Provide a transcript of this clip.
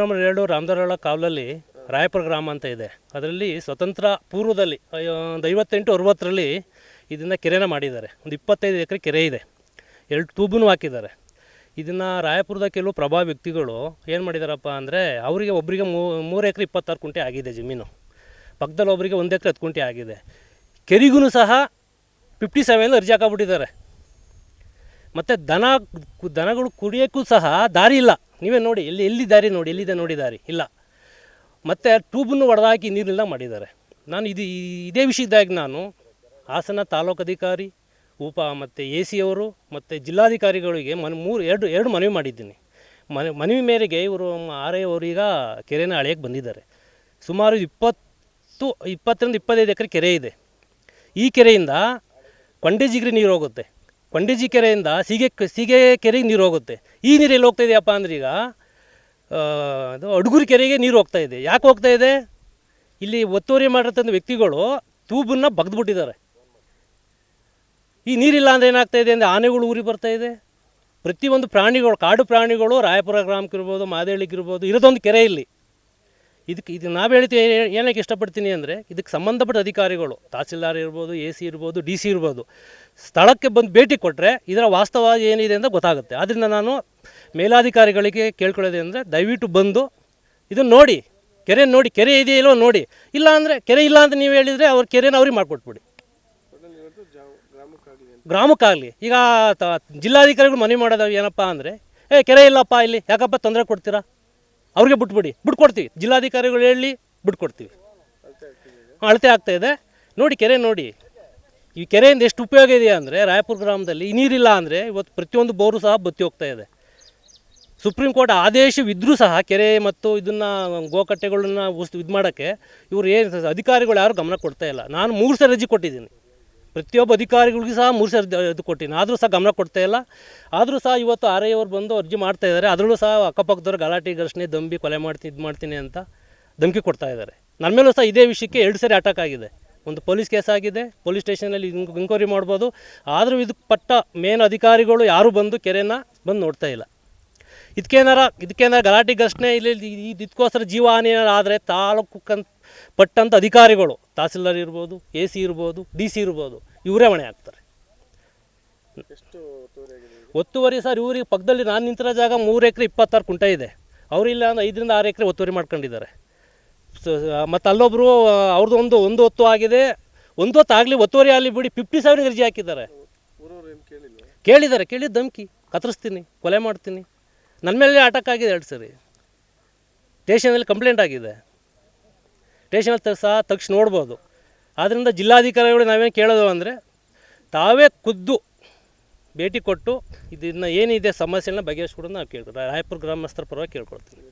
Number ಎರಡು ರಾಮದರಳ ಕಾವಲಲ್ಲಿ ರಾಯಪುರ ಗ್ರಾಮ ಅಂತ ಇದೆ. ಅದರಲ್ಲಿ ಸ್ವತಂತ್ರ ಪೂರ್ವದಲ್ಲಿ ಒಂದು ಐವತ್ತೆಂಟು ಅರುವತ್ತರಲ್ಲಿ ಇದನ್ನು ಕೆರೆನ ಮಾಡಿದ್ದಾರೆ. ಒಂದು ಇಪ್ಪತ್ತೈದು ಎಕರೆ ಕೆರೆ ಇದೆ. ಎರಡು ಟ್ಯೂಬನ್ನು ಹಾಕಿದ್ದಾರೆ. ಇದನ್ನು ರಾಯಪುರದ ಕೆಲವು ಪ್ರಭಾವ ವ್ಯಕ್ತಿಗಳು ಏನು ಮಾಡಿದಾರಪ್ಪ ಅಂದರೆ, ಅವರಿಗೆ ಒಬ್ಬರಿಗೆ ಮೂರು ಎಕರೆ ಇಪ್ಪತ್ತಾರು ಕುಂಟೆ ಆಗಿದೆ ಜಮೀನು. ಪಕ್ಕದಲ್ಲಿ ಒಬ್ಬರಿಗೆ ಒಂದು ಎಕರೆ ಹತ್ತು ಕುಂಟೆ ಆಗಿದೆ. ಕೆರಿಗೂ ಸಹ ಫಿಫ್ಟಿ ಸೆವೆನ್ ಅರ್ಜಿ ಹಾಕೊಂಬಿಟ್ಟಿದ್ದಾರೆ. ಮತ್ತು ದನ ದನಗಳು ಕುಡಿಯೋಕ್ಕೂ ಸಹ ದಾರಿ ಇಲ್ಲ. ನೀವೇ ನೋಡಿ, ಎಲ್ಲಿ ಎಲ್ಲಿ ದಾರಿ ನೋಡಿ, ಎಲ್ಲಿದೆ ನೋಡಿ ದಾರಿ? ಇಲ್ಲ. ಮತ್ತು ಟ್ಯೂಬನ್ನು ಒಡೆದಾಕಿ ನೀರಿಲ್ಲ ಮಾಡಿದ್ದಾರೆ. ನಾನು ಇದು ಇದೇ ವಿಷಯದಾಗಿ ನಾನು ಹಾಸನ ತಾಲೂಕು ಅಧಿಕಾರಿ, ಉಪ ಮತ್ತು ಎ ಸಿ ಅವರು ಮತ್ತು ಜಿಲ್ಲಾಧಿಕಾರಿಗಳಿಗೆ ಮನ್ ಮೂರು ಎರಡು ಎರಡು ಮನವಿ ಮಾಡಿದ್ದೀನಿ. ಮನೆ ಮನವಿ ಮೇರೆಗೆ ಇವರು ಆರ್ ಅವರೀಗ ಕೆರೆನ ಅಳೆಯಕ್ಕೆ ಬಂದಿದ್ದಾರೆ. ಸುಮಾರು ಇಪ್ಪತ್ತು ಇಪ್ಪತ್ತರಿಂದ ಇಪ್ಪತ್ತೈದು ಎಕರೆ ಕೆರೆ ಇದೆ. ಈ ಕೆರೆಯಿಂದ ಕೊಂಡೆ ಜಿಗ್ರಿ ನೀರು ಹೋಗುತ್ತೆ. ಕೊಂಡೆಜಿ ಕೆರೆಯಿಂದ ಸೀಗೆ ಸೀಗೆ ಕೆರೆಗೆ ನೀರು ಹೋಗುತ್ತೆ. ಈ ನೀರು ಎಲ್ಲಿ ಹೋಗ್ತಾ ಇದೆಯಪ್ಪ ಅಂದ್ರೆ ಈಗ ಅದು ಅಡುಗುರಿ ಕೆರೆಗೆ ನೀರು ಹೋಗ್ತಾ ಇದೆ. ಯಾಕೆ ಹೋಗ್ತಾ ಇದೆ? ಇಲ್ಲಿ ಒತ್ತುವರಿ ಮಾಡಿರ್ತಂಥ ವ್ಯಕ್ತಿಗಳು ತೂಬನ್ನು ಬಗ್ದುಬಿಟ್ಟಿದ್ದಾರೆ. ಈ ನೀರಿಲ್ಲ ಅಂದರೆ ಏನಾಗ್ತಾ ಇದೆ ಅಂದರೆ ಆನೆಗಳು ಊರಿ ಬರ್ತಾ ಇದೆ. ಪ್ರತಿಯೊಂದು ಪ್ರಾಣಿಗಳು, ಕಾಡು ಪ್ರಾಣಿಗಳು, ರಾಯಪುರ ಗ್ರಾಮಕ್ಕಿರ್ಬೋದು ಮಾದೇಳಿಗಿರ್ಬೋದು ಇರೋದೊಂದು ಕೆರೆ ಇಲ್ಲಿ. ಇದಕ್ಕೆ ಇದು ನಾವು ಹೇಳ್ತೀವಿ ಏನಕ್ಕೆ ಇಷ್ಟಪಡ್ತೀನಿ ಅಂದರೆ ಇದಕ್ಕೆ ಸಂಬಂಧಪಟ್ಟ ಅಧಿಕಾರಿಗಳು, ತಹಸೀಲ್ದಾರ್ ಇರ್ಬೋದು, ಎ ಸಿ ಇರ್ಬೋದು, ಡಿ ಸಿ ಇರ್ಬೋದು, ಸ್ಥಳಕ್ಕೆ ಬಂದು ಭೇಟಿ ಕೊಟ್ಟರೆ ಇದರ ವಾಸ್ತವ ಏನಿದೆ ಅಂತ ಗೊತ್ತಾಗುತ್ತೆ. ಆದ್ದರಿಂದ ನಾನು ಮೇಲಾಧಿಕಾರಿಗಳಿಗೆ ಕೇಳ್ಕೊಳ್ಳೋದೆ ಅಂದರೆ ದಯವಿಟ್ಟು ಬಂದು ಇದನ್ನು ನೋಡಿ, ಕೆರೆ ನೋಡಿ, ಕೆರೆ ಇದೆಯೋ ಇಲ್ಲೋ ನೋಡಿ. ಇಲ್ಲ ಅಂದರೆ ಕೆರೆ ಇಲ್ಲ ಅಂತ ನೀವು ಹೇಳಿದರೆ ಅವ್ರ ಕೆರೆನ ಅವ್ರಿಗೆ ಮಾಡಿಕೊಟ್ಬಿಡಿ. ಗ್ರಾಮಕ್ಕಾಗಲಿ ಈಗ ಜಿಲ್ಲಾಧಿಕಾರಿಗಳು ಮನವಿ ಮಾಡೋದು ಏನಪ್ಪ ಅಂದರೆ, ಏ, ಕೆರೆ ಇಲ್ಲಪ್ಪ ಇಲ್ಲಿ, ಯಾಕಪ್ಪ ತೊಂದರೆ ಕೊಡ್ತೀರಾ? ಅವ್ರಿಗೆ ಬಿಟ್ಬಿಡಿ. ಬಿಟ್ಕೊಡ್ತೀವಿ. ಜಿಲ್ಲಾಧಿಕಾರಿಗಳು ಹೇಳಿ ಬಿಟ್ಕೊಡ್ತೀವಿ. ಅಳತೆ ಆಗ್ತಾ ಇದೆ. ನೋಡಿ, ಕೆರೆ ನೋಡಿ. ಈ ಕೆರೆಯಿಂದ ಎಷ್ಟು ಉಪಯೋಗ ಇದೆಯಾ ಅಂದರೆ, ರಾಯಪುರ ಗ್ರಾಮದಲ್ಲಿ ನೀರಿಲ್ಲ ಅಂದರೆ ಇವತ್ತು ಪ್ರತಿಯೊಂದು ಬೋರು ಸಹ ಬತ್ತಿ ಹೋಗ್ತಾ ಇದೆ. ಸುಪ್ರೀಂ ಕೋರ್ಟ್ ಆದೇಶವಿದ್ದರೂ ಸಹ ಕೆರೆ ಮತ್ತು ಇದನ್ನು, ಗೋಕಟ್ಟೆಗಳನ್ನ ಉಸ್ ಇದು ಮಾಡೋಕ್ಕೆ ಇವರು ಏನು ಅಧಿಕಾರಿಗಳು ಯಾರು ಗಮನ ಕೊಡ್ತಾ ಇಲ್ಲ. ನಾನು ಮೂರು ಸಲ ರಜೆ ಕೊಟ್ಟಿದ್ದೀನಿ. ಪ್ರತಿಯೊಬ್ಬ ಅಧಿಕಾರಿಗಳಿಗೂ ಸಹ ಮೂರು ಸಾವಿರ ಇದು ಕೊಟ್ಟಿನಿ. ಆದರೂ ಸಹ ಗಮನ ಕೊಡ್ತಾ ಇಲ್ಲ. ಆದರೂ ಸಹ ಇವತ್ತು ಆರ್ ಐ ಅವ್ರು ಬಂದು ಅರ್ಜಿ ಮಾಡ್ತಾ ಇದ್ದಾರೆ ಅದರಲ್ಲೂ ಸಹ ಅಕ್ಕಪಕ್ಕದವ್ರು ಗಲಾಟೆ, ಘರ್ಷಣೆ, ದಂಬಿ, ಕೊಲೆ ಮಾಡ್ತೀನಿ ಇದು ಮಾಡ್ತೀನಿ ಅಂತ ಧಮಕಿ ಕೊಡ್ತಾ ಇದ್ದಾರೆ ನನ್ನ ಮೇಲೂ ಸಹ ಇದೇ ವಿಷಯಕ್ಕೆ ಎರಡು ಸರಿ ಅಟ್ಯಾಕ್ ಆಗಿದೆ. ಒಂದು ಪೊಲೀಸ್ ಕೇಸ್ ಆಗಿದೆ. ಪೊಲೀಸ್ ಸ್ಟೇಷನಲ್ಲಿ ಎಂಕ್ವೈರಿ ಮಾಡ್ಬೋದು. ಆದರೂ ಇದಕ್ಕೆ ಪಟ್ಟ ಮೇನ್ ಅಧಿಕಾರಿಗಳು ಯಾರೂ ಬಂದು ಕೆರೆಯನ್ನು ಬಂದು ನೋಡ್ತಾ ಇಲ್ಲ. ಇದಕ್ಕೇನಾರ ಇದಕ್ಕೇನಾರ ಗಲಾಟೆ, ಘರ್ಷಣೆ, ಇಲ್ಲಿ ಇಲ್ಲಿ ಇದು ಇದಕ್ಕೋಸ್ಕರ ಜೀವಹಾನಿ ಏನಾರು ಆದರೆ ತಾಲೂಕು ಕನ್ ಪಟ್ಟಂಥ ಅಧಿಕಾರಿಗಳು ತಹಸೀಲ್ದಾರ್ ಇರ್ಬೋದು ಎ ಸಿ ಇರ್ಬೋದು ಡಿ ಸಿ ಇರ್ಬೋದು ಇವರೇ ಹೊಣೆ ಆಗ್ತಾರೆ ಒತ್ತುವರಿ ಸರ್ ಇವ್ರಿಗೆ ಪಕ್ಕದಲ್ಲಿ ನಾನು ನಿಂತಿರೋ ಜಾಗ ಮೂರು ಎಕರೆ ಇಪ್ಪತ್ತಾರು ಕುಂಟ ಇದೆ. ಅವರಿಲ್ಲ ಅಂದ್ರೆ ಐದರಿಂದ ಆರು ಎಕರೆ ಒತ್ತುವರಿ ಮಾಡ್ಕೊಂಡಿದ್ದಾರೆ. ಮತ್ತು ಅಲ್ಲೊಬ್ಬರು ಅವ್ರದ್ದು ಒಂದು ಒಂದು ಹೊತ್ತು ಆಗಿದೆ. ಒಂದು ಹೊತ್ತು ಆಗಲಿ ಒತ್ತುವರಿ ಆಗಲಿ ಬಿಡಿ ಫಿಫ್ಟಿ ಸಾವಿರ ಅರ್ಜಿ ಹಾಕಿದ್ದಾರೆ. ಕೇಳಿದ್ದಾರೆ ಕೇಳಿ ಧಮ್ಕಿ. ಕತ್ತರಿಸ್ತೀನಿ ಕೊಲೆ ಮಾಡ್ತೀನಿ. ನನ್ನ ಮೇಲೆ ಅಟ್ಯಾಕ್ ಆಗಿದೆ ಎರಡು ಸರಿ. ಸ್ಟೇಷನಲ್ಲಿ ಕಂಪ್ಲೇಂಟ್ ಆಗಿದೆ. ಸ್ಟೇಷನಲ್ಲಿ ಸಹ ತಕ್ಷಣ ನೋಡ್ಬೋದು. ಆದ್ದರಿಂದ ಜಿಲ್ಲಾಧಿಕಾರಿಗಳು ನಾವೇನು ಕೇಳೋದು ಅಂದರೆ, ತಾವೇ ಖುದ್ದು ಭೇಟಿ ಕೊಟ್ಟು ಇದನ್ನು ಏನಿದೆ ಸಮಸ್ಯೆನ ಬಗೆಹರಿಸ್ಕೊಡೋದು ನಾವು ಕೇಳ್ಕೊಡ್ತೀವಿ ರಾಯಪುರ ಗ್ರಾಮಸ್ಥರ ಪರವಾಗಿ ಕೇಳ್ಕೊಡ್ತೀನಿ